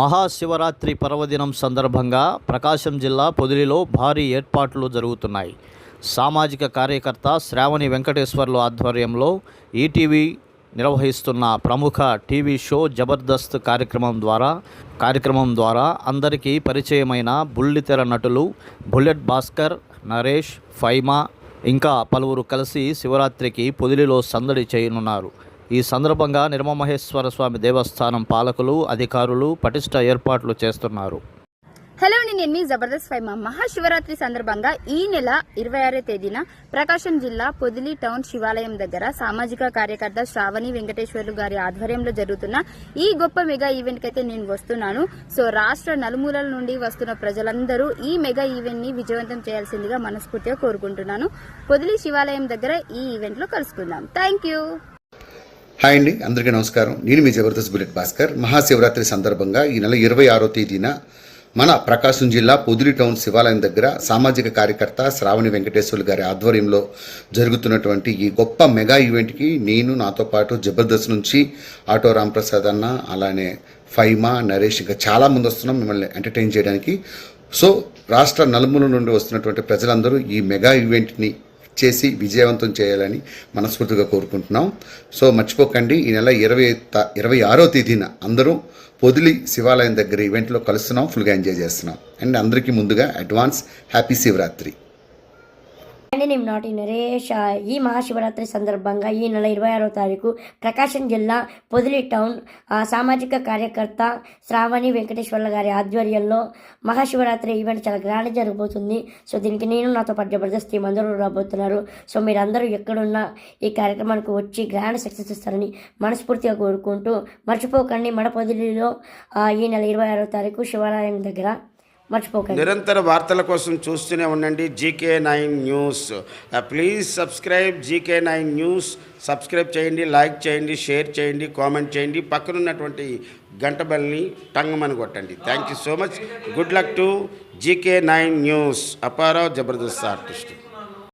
మహాశివరాత్రి పర్వదినం సందర్భంగా ప్రకాశం జిల్లా పొదిలిలో భారీ ఏర్పాట్లు జరుగుతున్నాయి. సామాజిక కార్యకర్త శ్రావణి వెంకటేశ్వర్లు ఆధ్వర్యంలో ఈటీవీ నిర్వహిస్తున్న ప్రముఖ టీవీ షో జబర్దస్త్ కార్యక్రమం ద్వారా కార్యక్రమం ద్వారా అందరికీ పరిచయమైన బుల్లితెర నటులు బుల్లెట్ భాస్కర్ నరేష్ ఫైమా ఇంకా పలువురు కలిసి శివరాత్రికి పొదిలిలో సందడి చేయనున్నారు. ఈ సందర్భంగా నిర్మమహేశ్వర స్వామి దేవస్థానం పాలకులు అధికారులు పటిష్ట ఏర్పాట్లు చేస్తున్నారు. హలో అండి నేను మీ జబర్దస్త్ ఫైమా మహాశివరాత్రి సందర్భంగా ఈ నెల ఇరవై ఆరో తేదీన ప్రకాశం జిల్లా పొదిలి టౌన్ శివాలయం దగ్గర సామాజిక కార్యకర్త శ్రావణి వెంకటేశ్వర్లు గారి ఆధ్వర్యంలో జరుగుతున్న ఈ గొప్ప మెగా ఈవెంట్ అయితే నేను వస్తున్నాను. సో రాష్ట్ర నలుమూలల నుండి వస్తున్న ప్రజలందరూ ఈ మెగా ఈవెంట్ని విజయవంతం చేయాల్సిందిగా మనస్ఫూర్తిగా కోరుకుంటున్నాను. పొదిలి శివాలయం దగ్గర ఈ ఈవెంట్లో కలుసుకుందాం. Thank you. హాయ్ అండి అందరికీ నమస్కారం. నేను మీ జబర్దస్త్ బుల్లెట్ భాస్కర్. మహాశివరాత్రి సందర్భంగా ఈ నెల ఇరవై ఆరో తేదీన మన ప్రకాశం జిల్లా పొదిలి టౌన్ శివాలయం దగ్గర సామాజిక కార్యకర్త శ్రావణి వెంకటేశ్వర్లు గారి ఆధ్వర్యంలో జరుగుతున్నటువంటి ఈ గొప్ప మెగా ఈవెంట్కి నేను నాతో పాటు జబర్దస్త్ నుంచి ఆటో రాంప్రసాద్ అన్న అలానే ఫైమా నరేష్ ఇంకా చాలా ముందు వస్తున్నాం మిమ్మల్ని ఎంటర్టైన్ చేయడానికి. సో రాష్ట్ర నలుమూల నుండి వస్తున్నటువంటి ప్రజలందరూ ఈ మెగా ఈవెంట్ని చేసి విజయవంతం చేయాలని మనస్ఫూర్తిగా కోరుకుంటున్నాం. సో మర్చిపోకండి ఈ నెల ఇరవై ఇరవై ఆరో తేదీన అందరూ పొదిలి శివాలయం దగ్గర ఈవెంట్లో కలుస్తున్నాం ఫుల్గా ఎంజాయ్ చేస్తున్నాం. అండ్ అందరికీ ముందుగా అడ్వాన్స్ హ్యాపీ శివరాత్రి. అండి నేను నాటి నరేష్ ఈ మహాశివరాత్రి సందర్భంగా ఈ నెల ఇరవై ఆరో తారీఖు ప్రకాశం జిల్లా పొదిలి టౌన్ సామాజిక కార్యకర్త శ్రావణి వెంకటేశ్వర్ల గారి ఆధ్వర్యంలో మహాశివరాత్రి ఈవెంట్ చాలా గ్రాండ్ జరగబోతుంది. సో దీనికి నేను నాతో పాటు జబర్దస్త్ టీం అందరూ రాబోతున్నారు. సో మీరందరూ ఎక్కడున్నా ఈ కార్యక్రమానికి వచ్చి గ్రాండ్ సక్సెస్ ఇస్తారని మనస్ఫూర్తిగా కోరుకుంటూ మర్చిపోకండి. మన పొదిలిలో ఈ నెల ఇరవై ఆరో తారీఖు శివాలయం దగ్గర మర్చిపోకండి. నిరంతర వార్తల కోసం చూస్తూనే ఉండండి GK nine news. Please subscribe GK nine news. Subscribe చేయండి లైక్ చేయండి షేర్ చేయండి కామెంట్ చేయండి. పక్కనున్నటువంటి గంట బల్ని టంగమని కొట్టండి. Thank you so much good luck to GK nine news. అపారో Jabardasth artist